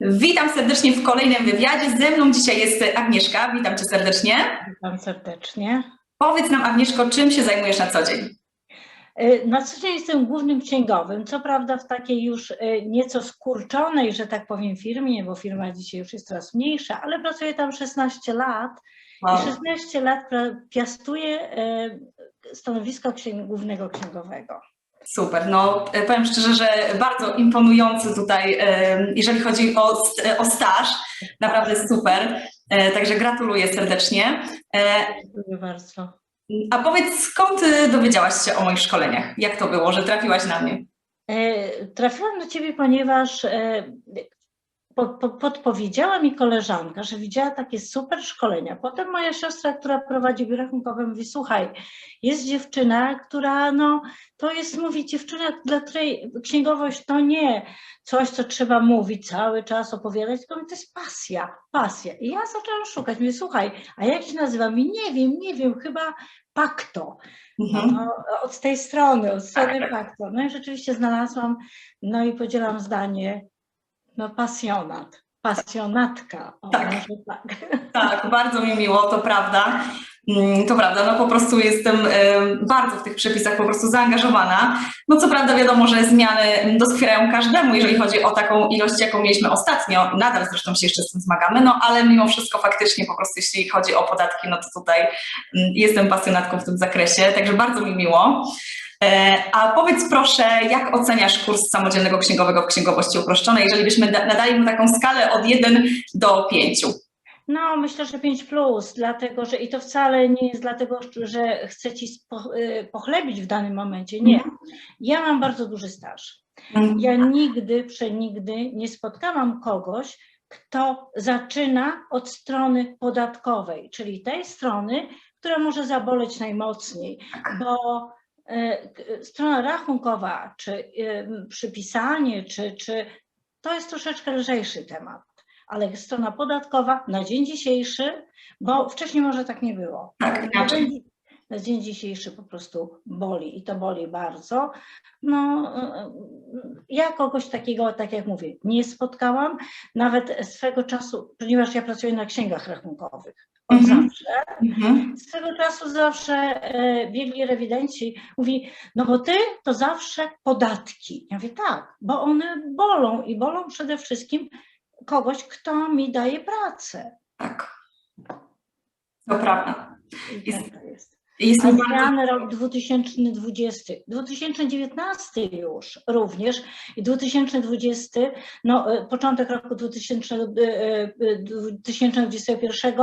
Witam serdecznie w kolejnym wywiadzie. Ze mną dzisiaj jest Agnieszka. Witam Cię serdecznie. Witam serdecznie. Powiedz nam, Agnieszko, czym się zajmujesz na co dzień? Y, Na co dzień jestem głównym księgowym, co prawda w takiej już y, nieco skurczonej, że tak powiem, firmie, bo firma dzisiaj już jest coraz mniejsza, ale pracuję tam 16 lat Wow. i 16 lat piastuję y, stanowisko księg- głównego księgowego. Super. No, e, powiem szczerze, że bardzo imponujący tutaj, e, jeżeli chodzi o, st- o staż. Naprawdę super. E, Także gratuluję serdecznie. E, Dziękuję bardzo. A powiedz, skąd ty dowiedziałaś się o moich szkoleniach? Jak to było, że trafiłaś na mnie? E, Trafiłam do Ciebie, ponieważ e, po, po, podpowiedziała mi koleżanka, że widziała takie super szkolenia. Potem moja siostra, która prowadzi biuro rachunkowe, mówi, słuchaj, jest dziewczyna, która, no, to jest, mówi, dziewczyna, dla której księgowość to nie coś, co trzeba mówić cały czas, opowiadać, tylko to jest pasja, pasja. I ja zaczęłam szukać, mówię, słuchaj, a jak się nazywa? Mi nie wiem, nie wiem, chyba Pakto. Mhm. No, od tej strony, od strony tak. faktu. No i rzeczywiście znalazłam, no i podzielam zdanie, no pasjonat, pasjonatka. O, Tak. tak. Tak, bardzo mi miło, to prawda. Mm, To prawda, no po prostu jestem bardzo w tych przepisach po prostu zaangażowana. No co prawda wiadomo, że zmiany doskwierają każdemu, jeżeli chodzi o taką ilość, jaką mieliśmy ostatnio. Nadal zresztą się jeszcze z tym zmagamy, no ale mimo wszystko faktycznie po prostu jeśli chodzi o podatki, no to tutaj mm, jestem pasjonatką w tym zakresie, także bardzo mi miło. E, A powiedz proszę, jak oceniasz kurs samodzielnego księgowego w księgowości uproszczonej, jeżeli byśmy da- nadali mu taką skalę od 1 do 5? No, myślę, że 5 plus, dlatego że i to wcale nie jest dlatego, że chcę ci y, pochlebić w danym momencie. Nie. Ja mam bardzo duży staż. Ja nigdy, przenigdy nie spotkałam kogoś, kto zaczyna od strony podatkowej, czyli tej strony, która może zaboleć najmocniej, bo e, k- strona rachunkowa, czy e, przypisanie, czy, czy to jest troszeczkę lżejszy temat, ale strona podatkowa na dzień dzisiejszy, bo wcześniej może tak nie było. Tak, na, inaczej. Na dzień dzisiejszy po prostu boli i to boli bardzo. No, e, ja kogoś takiego, tak jak mówię, nie spotkałam, nawet swego czasu, ponieważ ja pracuję na księgach rachunkowych od Mhm. zawsze, Mhm. swego czasu zawsze e, biegli rewidenci, mówi, no bo ty to zawsze podatki. Ja mówię, tak, bo one bolą i bolą przede wszystkim kogoś, kto mi daje pracę. Tak. To prawda. I Jest- tak to jest. Jest A mi bardzo... zmiany rok 2020, 2019 już również i 2020, no e, początek roku 2000, e, e, 2021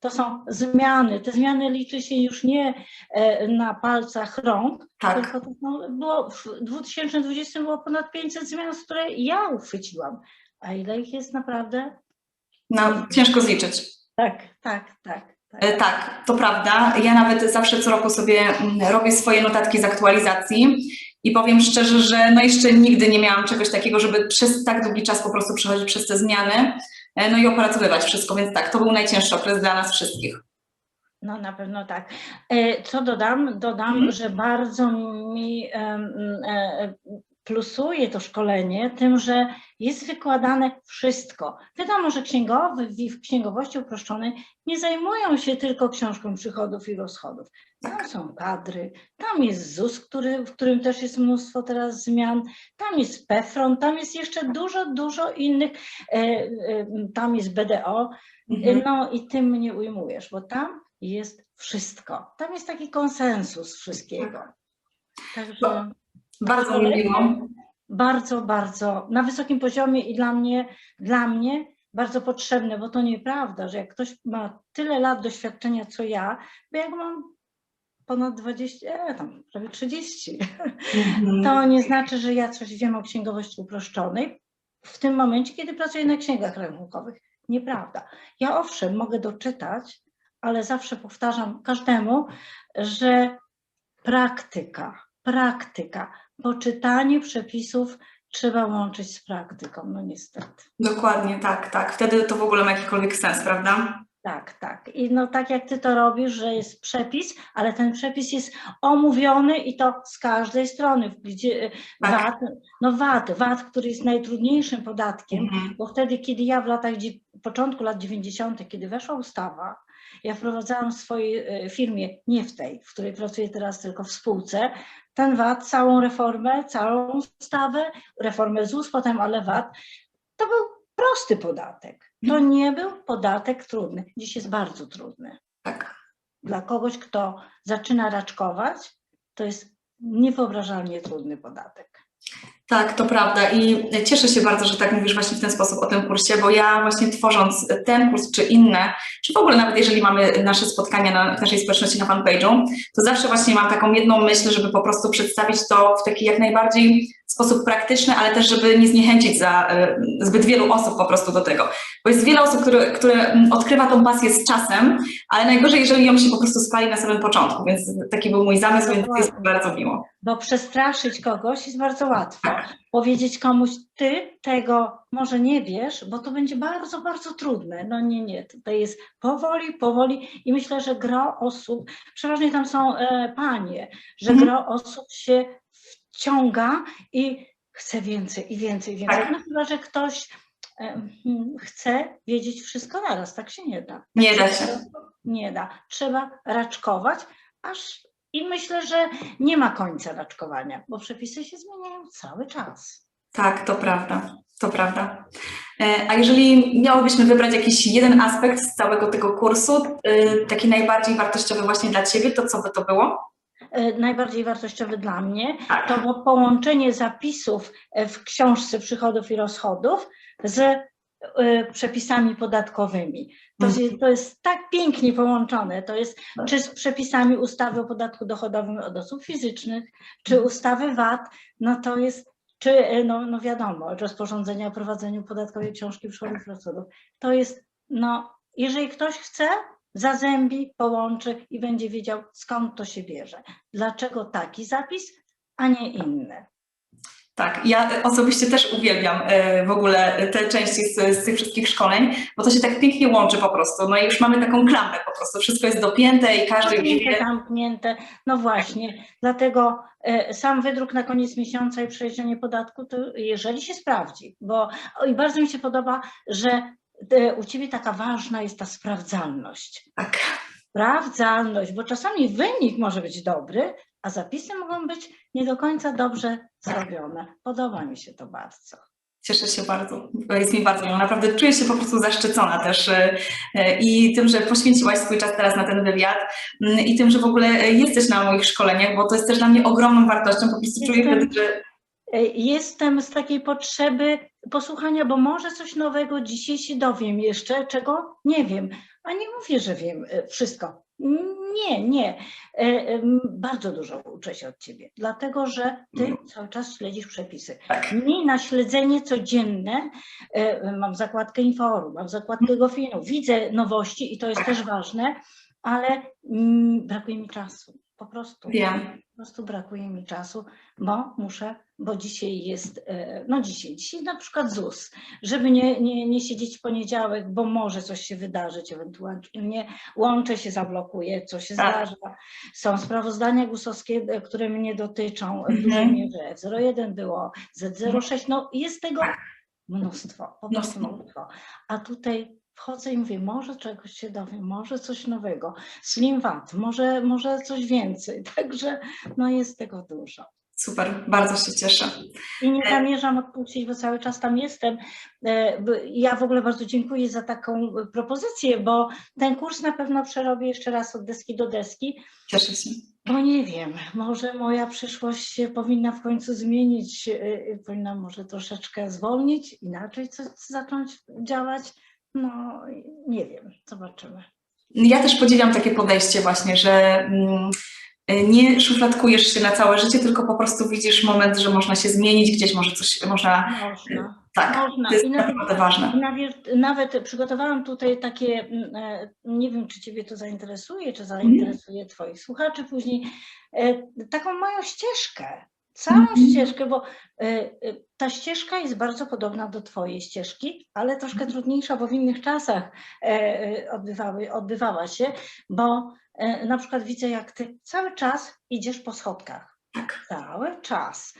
to są zmiany. Te zmiany liczy się już nie e, na palcach rąk, Tak, tylko to są, było, w 2020 było ponad 500 zmian, z które ja uchwyciłam. A ile ich jest naprawdę? no, ciężko zliczyć. Tak, tak, tak. E, Tak, to prawda. Ja nawet zawsze co roku sobie mm, robię swoje notatki z aktualizacji i powiem szczerze, że no jeszcze nigdy nie miałam czegoś takiego, żeby przez tak długi czas po prostu przechodzić przez te zmiany, e, no i opracowywać wszystko, więc tak, to był najcięższy okres dla nas wszystkich. No na pewno tak. E, Co dodam? Dodam, Mhm. że bardzo mi e, plusuje to szkolenie tym, że jest wykładane wszystko. Wiadomo, że księgowy w księgowości uproszczonej nie zajmują się tylko książką przychodów i rozchodów. Tam są kadry, tam jest ZUS, który, w którym też jest mnóstwo teraz zmian, tam jest PEFRON, tam jest jeszcze dużo, dużo innych, e, e, tam jest BDO, Mhm. no i tym mnie ujmujesz, bo tam jest wszystko. Tam jest taki konsensus wszystkiego. Także Bardzo mi miło. bardzo, bardzo na wysokim poziomie i dla mnie, dla mnie bardzo potrzebne, bo to nieprawda, że jak ktoś ma tyle lat doświadczenia co ja, bo jak mam ponad 20, e, tam prawie 30, Mhm. to nie znaczy, że ja coś wiem o księgowości uproszczonej w tym momencie, kiedy pracuję na księgach rachunkowych. Nieprawda. Ja owszem, mogę doczytać, ale zawsze powtarzam każdemu, że praktyka, praktyka, bo czytanie przepisów trzeba łączyć z praktyką, no niestety. Dokładnie, tak, tak. Wtedy to w ogóle ma jakikolwiek sens, prawda? Tak, tak. I no tak jak ty to robisz, że jest przepis, ale ten przepis jest omówiony i to z każdej strony, gdzie Tak. VAT, no VAT, VAT, który jest najtrudniejszym podatkiem, Mhm. bo wtedy, kiedy ja w latach, początku lat 90., kiedy weszła ustawa, ja wprowadzałam w swojej e, firmie, nie w tej, w której pracuję teraz, tylko w spółce, ten VAT, całą reformę, całą ustawę, reformę ZUS, potem ale VAT, to był prosty podatek. To nie był podatek trudny. Dziś jest bardzo trudny. Tak. Dla kogoś, kto zaczyna raczkować, to jest niewyobrażalnie trudny podatek. Tak, to prawda i cieszę się bardzo, że tak mówisz właśnie w ten sposób o tym kursie, bo ja właśnie tworząc ten kurs czy inne, czy w ogóle nawet jeżeli mamy nasze spotkania na, w naszej społeczności na fanpage'u, to zawsze właśnie mam taką jedną myśl, żeby po prostu przedstawić to w taki jak najbardziej sposób praktyczny, ale też żeby nie zniechęcić za e, zbyt wielu osób po prostu do tego. Bo jest wiele osób, które, które odkrywa tą pasję z czasem, ale najgorzej, jeżeli ją się po prostu spali na samym początku, więc taki był mój zamysł, więc jest bardzo miło. Bo przestraszyć kogoś jest bardzo łatwo. Powiedzieć komuś, ty tego może nie wiesz, bo to będzie bardzo, bardzo trudne. No nie, nie, tutaj jest powoli, powoli i myślę, że gro osób, przeważnie tam są e, panie, że Mhm. gro osób się wciąga i chce więcej i więcej, więcej. Tak. No chyba, że ktoś e, chce wiedzieć wszystko naraz, tak się nie da. Nie da się. Nie da. Trzeba raczkować, aż i myślę, że nie ma końca raczkowania, bo przepisy się zmieniają cały czas. Tak, to prawda, to prawda. E, A jeżeli miałobyśmy wybrać jakiś jeden aspekt z całego tego kursu, y, taki najbardziej wartościowy właśnie dla Ciebie, to co by to było? E, Najbardziej wartościowy dla mnie Tak. to było połączenie zapisów e, w książce przychodów i rozchodów z e, przepisami podatkowymi. To, Mhm. to jest tak pięknie połączone. To jest czy z przepisami ustawy o podatku dochodowym od osób fizycznych, czy ustawy VAT, no to jest, czy no, no wiadomo, rozporządzenia o prowadzeniu podatkowej książki przychodów i rozchodów. To jest, no, jeżeli ktoś chce, zazębi, połączy i będzie wiedział, skąd to się bierze. Dlaczego taki zapis, a nie inny. Tak, ja osobiście też uwielbiam e, w ogóle te części z, z tych wszystkich szkoleń, bo to się tak pięknie łączy po prostu. No i już mamy taką klamrę po prostu, wszystko jest dopięte i każdy już wie. zamknięte. No właśnie, dlatego e, sam wydruk na koniec miesiąca i przeliczenie podatku, to jeżeli się sprawdzi, bo i bardzo mi się podoba, że u Ciebie taka ważna jest ta sprawdzalność. Tak, Sprawdzalność, bo czasami wynik może być dobry, a zapisy mogą być nie do końca dobrze zrobione. Podoba mi się to bardzo. cieszę się bardzo, jest mi bardzo miło, naprawdę czuję się po prostu zaszczycona też e, e, i tym, że poświęciłaś swój czas teraz na ten wywiad mm, i tym, że w ogóle e, jesteś na moich szkoleniach, bo to jest też dla mnie ogromną wartością, po prostu czuję że E, Jestem z takiej potrzeby posłuchania, bo może coś nowego dzisiaj się dowiem jeszcze, czego nie wiem. A nie mówię, że wiem e, wszystko. Nie, nie. E, Bardzo dużo uczę się od ciebie, dlatego że ty cały czas śledzisz przepisy. tak, Mi na śledzenie codzienne e, mam zakładkę Inforu, mam zakładkę Gofinu, widzę nowości i to jest też ważne, ale mm, brakuje mi czasu. Po prostu. wiem. Po prostu brakuje mi czasu, bo muszę, bo dzisiaj jest, e, no dzisiaj, dzisiaj na przykład ZUS, żeby nie, nie, nie siedzieć w poniedziałek, bo może coś się wydarzyć, ewentualnie łącze się zablokuje, co się Tak. zdarza. Są sprawozdania gusowskie, e, które mnie dotyczą w dużej Mhm. mierze. F01 było, Z06, no jest tego mnóstwo, po prostu mnóstwo. A tutaj wchodzę i mówię, może czegoś się dowiem, może coś nowego. Slim VAT, może, może coś więcej. Także no jest tego dużo. Super, bardzo się cieszę. I nie zamierzam odpuścić, bo cały czas tam jestem. E, Ja w ogóle bardzo dziękuję za taką e, propozycję, bo ten kurs na pewno przerobię jeszcze raz od deski do deski, Cieszę się. bo nie wiem, może moja przyszłość się powinna w końcu zmienić, e, e, powinna może troszeczkę zwolnić, inaczej coś zacząć działać. No nie wiem, zobaczymy. Ja też podziwiam takie podejście właśnie, że mm, nie szufladkujesz się na całe życie, tylko po prostu widzisz moment, że można się zmienić, gdzieś może coś, można, Można. tak, Można. to jest I nawet- naprawdę ważne. Nawet, nawet przygotowałam tutaj takie, mm, e, nie wiem, czy Ciebie to zainteresuje, czy zainteresuje Twoich słuchaczy później, e, taką moją ścieżkę, całą Mhm. ścieżkę, bo y, y, ta ścieżka jest bardzo podobna do Twojej ścieżki, ale troszkę trudniejsza, bo w innych czasach e, e, odbywały, odbywała się, bo e, na przykład widzę, jak Ty cały czas idziesz po schodkach. Tak. Cały czas.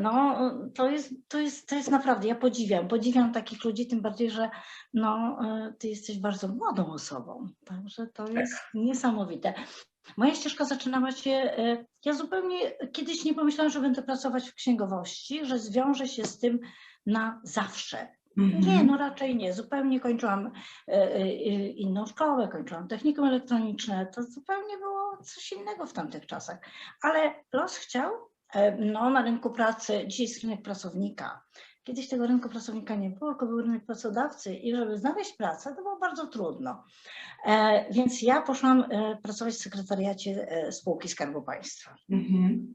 No, to jest, to jest, to jest naprawdę, ja podziwiam, podziwiam takich ludzi, tym bardziej, że no, ty jesteś bardzo młodą osobą, także to jest niesamowite. Moja ścieżka zaczynała się, e, ja zupełnie kiedyś nie pomyślałam, że będę pracować w księgowości, że zwiążę się z tym na zawsze. Nie, Mhm. no raczej nie. Zupełnie kończyłam e, e, inną szkołę, kończyłam technikum elektroniczne. To zupełnie było coś innego w tamtych czasach. Ale los chciał, no na rynku pracy, dzisiaj jest rynek pracownika. Kiedyś tego rynku pracownika nie było, tylko był rynek pracodawcy i żeby znaleźć pracę, to było bardzo trudno. E, Więc ja poszłam e, pracować w sekretariacie e, spółki Skarbu Państwa Mhm.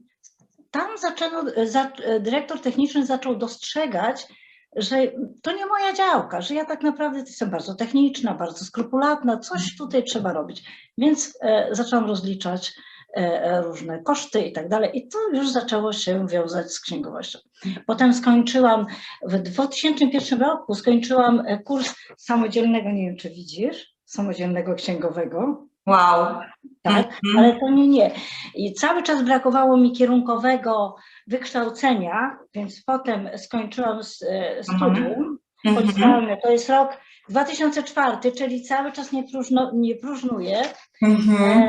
tam zaczęto, za, dyrektor techniczny zaczął dostrzegać, że to nie moja działka, że ja tak naprawdę jestem bardzo techniczna, bardzo skrupulatna, coś tutaj trzeba robić. Więc zaczęłam rozliczać różne koszty i tak dalej. I to już zaczęło się wiązać z księgowością. Potem skończyłam, w 2001 roku skończyłam e, kurs samodzielnego, nie wiem czy widzisz, samodzielnego księgowego. Wow. Tak, Mhm. ale to nie, nie. I cały czas brakowało mi kierunkowego wykształcenia, więc potem skończyłam e, studium Mhm. podstawne. To jest rok 2004, czyli cały czas nie, próżno, nie próżnuję. Mhm.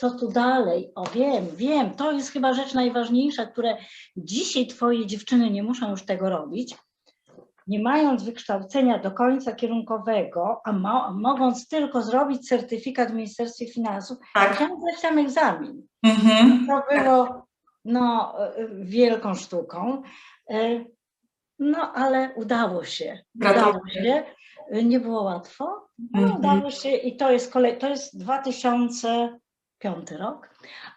Co tu dalej? O wiem, wiem, to jest chyba rzecz najważniejsza, które dzisiaj twoje dziewczyny nie muszą już tego robić. Nie mając wykształcenia do końca kierunkowego, a, mo- a mogąc tylko zrobić certyfikat w Ministerstwie Finansów, Tak. chciałam zdać tam egzamin. Mhm. To było no, wielką sztuką. E, No, ale udało się. Udało się. Nie było łatwo, ale Mhm. udało się i to jest kolej, to jest 2005 rok,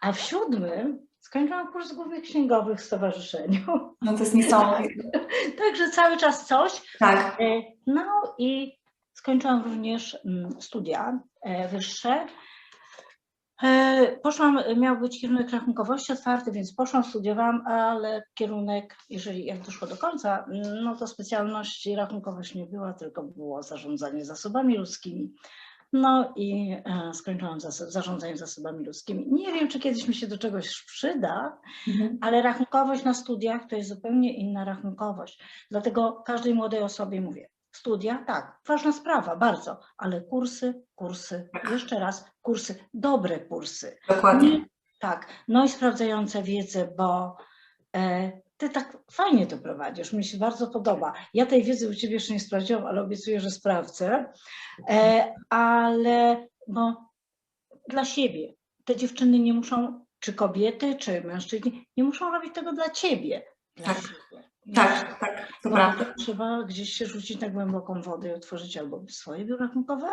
a w siódmym skończyłam kurs głównych księgowych w stowarzyszeniu. No to jest niesamowite. Także cały czas coś. Tak. E, No i skończyłam również mm, studia e, wyższe. E, Poszłam, miał być kierunek rachunkowości otwarty, więc poszłam, studiowałam, ale kierunek, jeżeli jak doszło do końca, no to specjalności rachunkowość nie była, tylko było zarządzanie zasobami ludzkimi. No i e, skończyłam zas- zarządzanie zasobami ludzkimi. Nie wiem, czy kiedyś mi się do czegoś przyda, Mhm. ale rachunkowość na studiach to jest zupełnie inna rachunkowość. Dlatego każdej młodej osobie mówię, studia, tak, ważna sprawa, bardzo, ale kursy, kursy, jeszcze raz, kursy, dobre kursy. Dokładnie. Nie, tak, no i sprawdzające wiedzę, bo e, ty tak fajnie to prowadzisz, mi się bardzo podoba. Ja tej wiedzy u ciebie jeszcze nie sprawdziłam, ale obiecuję, że sprawdzę. E, ale bo dla siebie. Te dziewczyny nie muszą, czy kobiety, czy mężczyźni, nie muszą robić tego dla ciebie. Dla Tak. siebie. Tak, tak, to Bo prawda. Trzeba gdzieś się rzucić na głęboką wodę i otworzyć albo swoje biuro rachunkowe,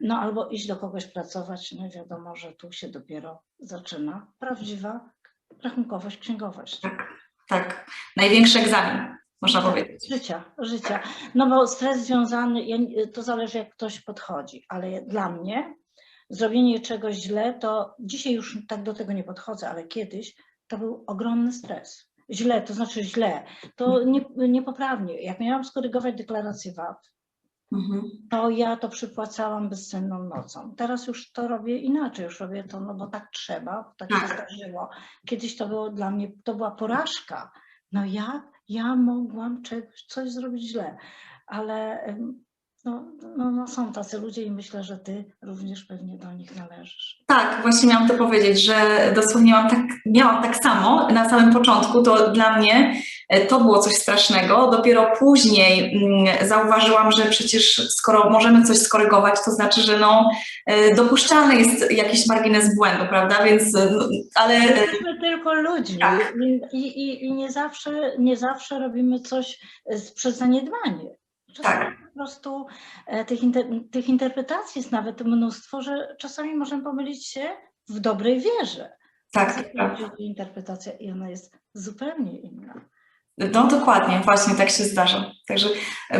no albo iść do kogoś pracować. No wiadomo, że tu się dopiero zaczyna prawdziwa rachunkowość, księgowość. Tak. Największy egzamin, można powiedzieć. Życia, życia. No bo stres związany, to zależy jak ktoś podchodzi, ale dla mnie zrobienie czegoś źle, to dzisiaj już tak do tego nie podchodzę, ale kiedyś to był ogromny stres. Źle, to znaczy źle, to nie, niepoprawnie. Jak miałam skorygować deklarację VAT. To ja to przypłacałam bezsenną nocą. Teraz już to robię inaczej, już robię to, no bo tak trzeba, bo tak się Tak. zdarzyło. Kiedyś to było dla mnie, to była porażka. No jak ja mogłam czegoś, coś zrobić źle? Ale no, no, no są tacy ludzie i myślę, że ty również pewnie do nich należysz. Tak, właśnie miałam to powiedzieć, że dosłownie mam tak, miałam tak samo na samym początku, to dla mnie e, to było coś strasznego. Dopiero później mm, zauważyłam, że przecież skoro możemy coś skorygować, to znaczy, że no, e, dopuszczalny jest jakiś margines błędu, prawda? Więc, e, no, ale Jesteśmy tylko ludźmi Tak. i, i, i nie, zawsze, nie zawsze robimy coś przez zaniedbanie. Czasami Tak. po prostu e, tych, inter, tych interpretacji jest nawet mnóstwo, że czasami możemy pomylić się w dobrej wierze. tak, o interpretacja i ona jest zupełnie inna. No dokładnie, właśnie tak się zdarza. Także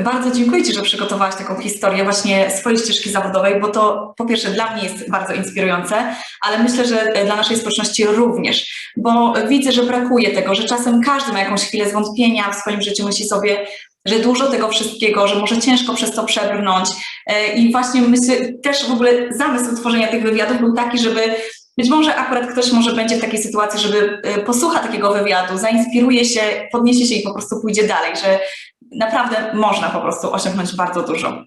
bardzo dziękuję Ci, że przygotowałaś taką historię właśnie swojej ścieżki zawodowej, bo to po pierwsze dla mnie jest bardzo inspirujące, ale myślę, że dla naszej społeczności również, bo widzę, że brakuje tego, że czasem każdy ma jakąś chwilę zwątpienia w swoim życiu, myśli sobie, że dużo tego wszystkiego, że może ciężko przez to przebrnąć. E, I właśnie myślę, też w ogóle zamysł tworzenia tych wywiadów był taki, żeby być może akurat ktoś może będzie w takiej sytuacji, żeby e, posłucha takiego wywiadu, zainspiruje się, podniesie się i po prostu pójdzie dalej, że naprawdę można po prostu osiągnąć bardzo dużo.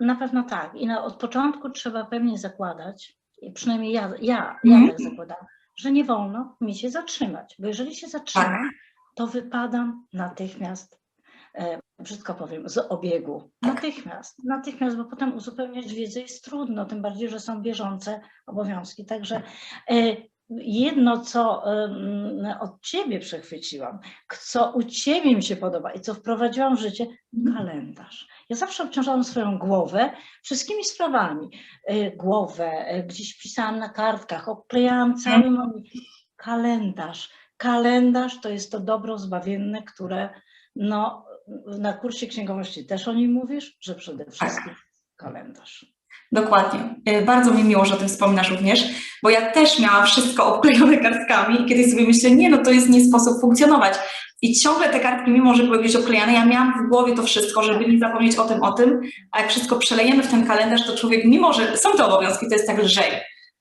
Na pewno tak. I na, od początku trzeba pewnie zakładać, przynajmniej ja, ja, ja Mhm. tak zakładam, że nie wolno mi się zatrzymać, bo jeżeli się zatrzymam, Tak. to wypadam natychmiast, brzydko powiem, z obiegu. Tak. Natychmiast, natychmiast, bo potem uzupełniać wiedzę jest trudno, tym bardziej, że są bieżące obowiązki. Także e, jedno, co od Ciebie przechwyciłam, co u Ciebie mi się podoba i co wprowadziłam w życie, kalendarz. Ja zawsze obciążałam swoją głowę wszystkimi sprawami. E, Głowę, e, gdzieś pisałam na kartkach, obklejałam cały monitor. Kalendarz. Kalendarz to jest to dobro zbawienne, które no, na kursie księgowości też o nim mówisz, że przede wszystkim kalendarz. Dokładnie. Y, Bardzo mi miło, że o tym wspominasz również, bo ja też miałam wszystko obklejone kartkami i kiedyś sobie myślę, nie, no to jest nie sposób funkcjonować. I ciągle te kartki, mimo że były gdzieś obklejane, ja miałam w głowie to wszystko, żeby nie zapomnieć o tym, o tym, a jak wszystko przelejemy w ten kalendarz, to człowiek, mimo że są te obowiązki, to jest tak lżej,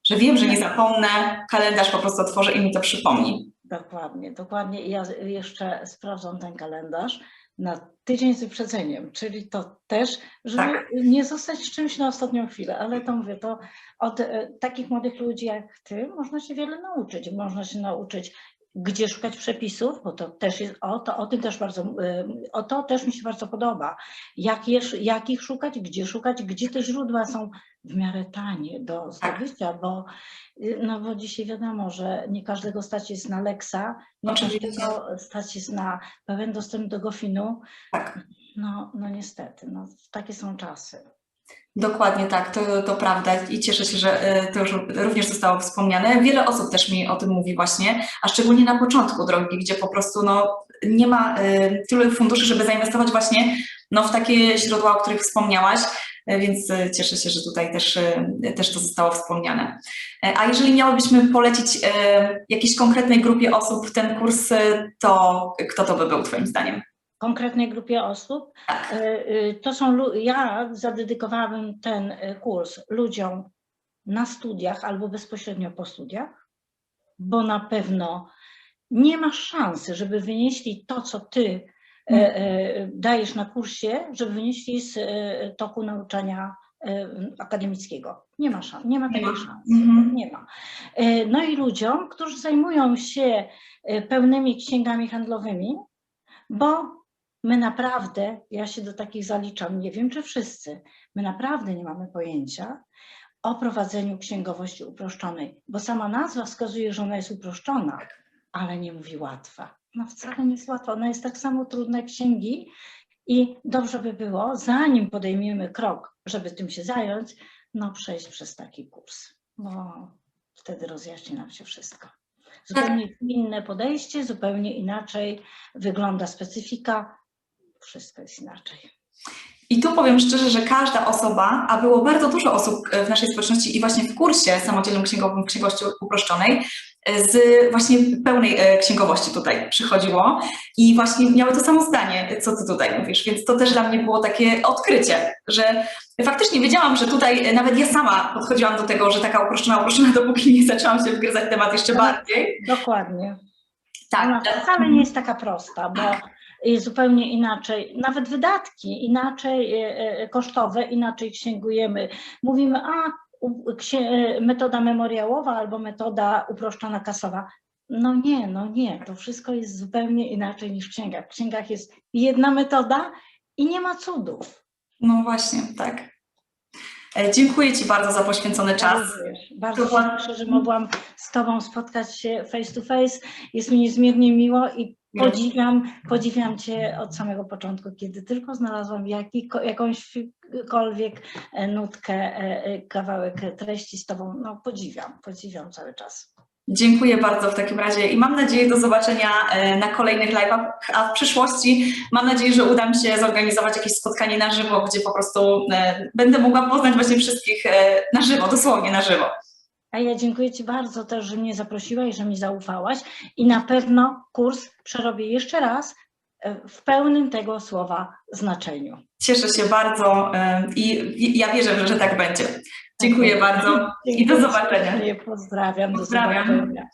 że wiem, że nie zapomnę, kalendarz po prostu otworzę i mi to przypomni. Dokładnie, dokładnie. Ja jeszcze sprawdzam ten kalendarz na tydzień z wyprzedzeniem, czyli to też, żeby Tak. nie zostać z czymś na ostatnią chwilę, ale to mówię, to od e, takich młodych ludzi jak ty można się wiele nauczyć. Można się nauczyć, gdzie szukać przepisów, bo to też jest, o, to, o tym też bardzo, e, o to też mi się bardzo podoba. Jak, je, jak ich szukać, gdzie szukać, gdzie te źródła są w miarę tanie do Tak. zdobycia, bo Y, No bo dzisiaj wiadomo, że nie każdego stać jest na Lexa, nie Oczywiście. każdego stać jest na pełen dostęp do Gofinu. Tak. No, no niestety, no, takie są czasy. Dokładnie tak, to, to prawda i cieszę się, że e, to już również zostało wspomniane. Wiele osób też mi o tym mówi właśnie, a szczególnie na początku drogi, gdzie po prostu no, nie ma e, tylu funduszy, żeby zainwestować właśnie no, w takie źródła, o których wspomniałaś, więc e, cieszę się, że tutaj też, e, też to zostało wspomniane. E, A jeżeli miałybyśmy polecić e, jakiejś konkretnej grupie osób ten kurs, e, to kto to by był Twoim zdaniem? Konkretnej grupie osób, Tak. to są, ja zadedykowałabym ten kurs ludziom na studiach albo bezpośrednio po studiach, bo na pewno nie ma szansy, żeby wynieśli to, co ty e, e, dajesz na kursie, żeby wynieśli z e, toku nauczania e, akademickiego. Nie ma szans, nie ma Nie takiej ma. szansy. Mhm. Nie ma. E, No i ludziom, którzy zajmują się e, pełnymi księgami handlowymi, bo my naprawdę, ja się do takich zaliczam, nie wiem czy wszyscy, my naprawdę nie mamy pojęcia o prowadzeniu księgowości uproszczonej, bo sama nazwa wskazuje, że ona jest uproszczona, ale nie mówi łatwa. No wcale nie jest łatwa, ona jest tak samo trudna jak księgi i dobrze by było, zanim podejmiemy krok, żeby tym się zająć, no przejść przez taki kurs, bo wtedy rozjaśni nam się wszystko. Zupełnie inne podejście, zupełnie inaczej wygląda specyfika, wszystko jest inaczej. I tu powiem szczerze, że każda osoba, a było bardzo dużo osób w naszej społeczności i właśnie w kursie samodzielnym księgowym księgowości uproszczonej z właśnie pełnej e, księgowości tutaj przychodziło i właśnie miały to samo zdanie, co ty tutaj mówisz, więc to też dla mnie było takie odkrycie, że faktycznie wiedziałam, że tutaj nawet ja sama podchodziłam do tego, że taka uproszczona, uproszczona, dopóki nie zaczęłam się wgryzać temat jeszcze bardziej. Dokładnie. Ona Tak, wcale nie jest taka prosta, bo jest zupełnie inaczej, nawet wydatki inaczej e, e, kosztowe, inaczej księgujemy. Mówimy, a metoda memoriałowa albo metoda uproszczona kasowa. No nie, no nie, to wszystko jest zupełnie inaczej niż w księgach. W księgach jest jedna metoda i nie ma cudów. no właśnie, tak. E, Dziękuję Ci bardzo za poświęcony czas. Również. Bardzo To się cieszę, że mogłam z Tobą spotkać się face to face. Jest mi niezmiernie miło i podziwiam, podziwiam Cię od samego początku, kiedy tylko znalazłam jakiko, jakąśkolwiek e, nutkę, e, e, kawałek treści z Tobą. No podziwiam, podziwiam cały czas. Dziękuję bardzo w takim razie i mam nadzieję do zobaczenia na kolejnych live'ach, a w przyszłości mam nadzieję, że uda mi się zorganizować jakieś spotkanie na żywo, gdzie po prostu będę mogła poznać właśnie wszystkich na żywo, dosłownie na żywo. A ja dziękuję Ci bardzo też, że mnie zaprosiłaś, że mi zaufałaś i na pewno kurs przerobię jeszcze raz e, w pełnym tego słowa znaczeniu. Cieszę się bardzo e, i ja wierzę, że, tak będzie. Dziękuję bardzo i do zobaczenia. Pozdrawiam. Pozdrawiam. Do zobaczenia.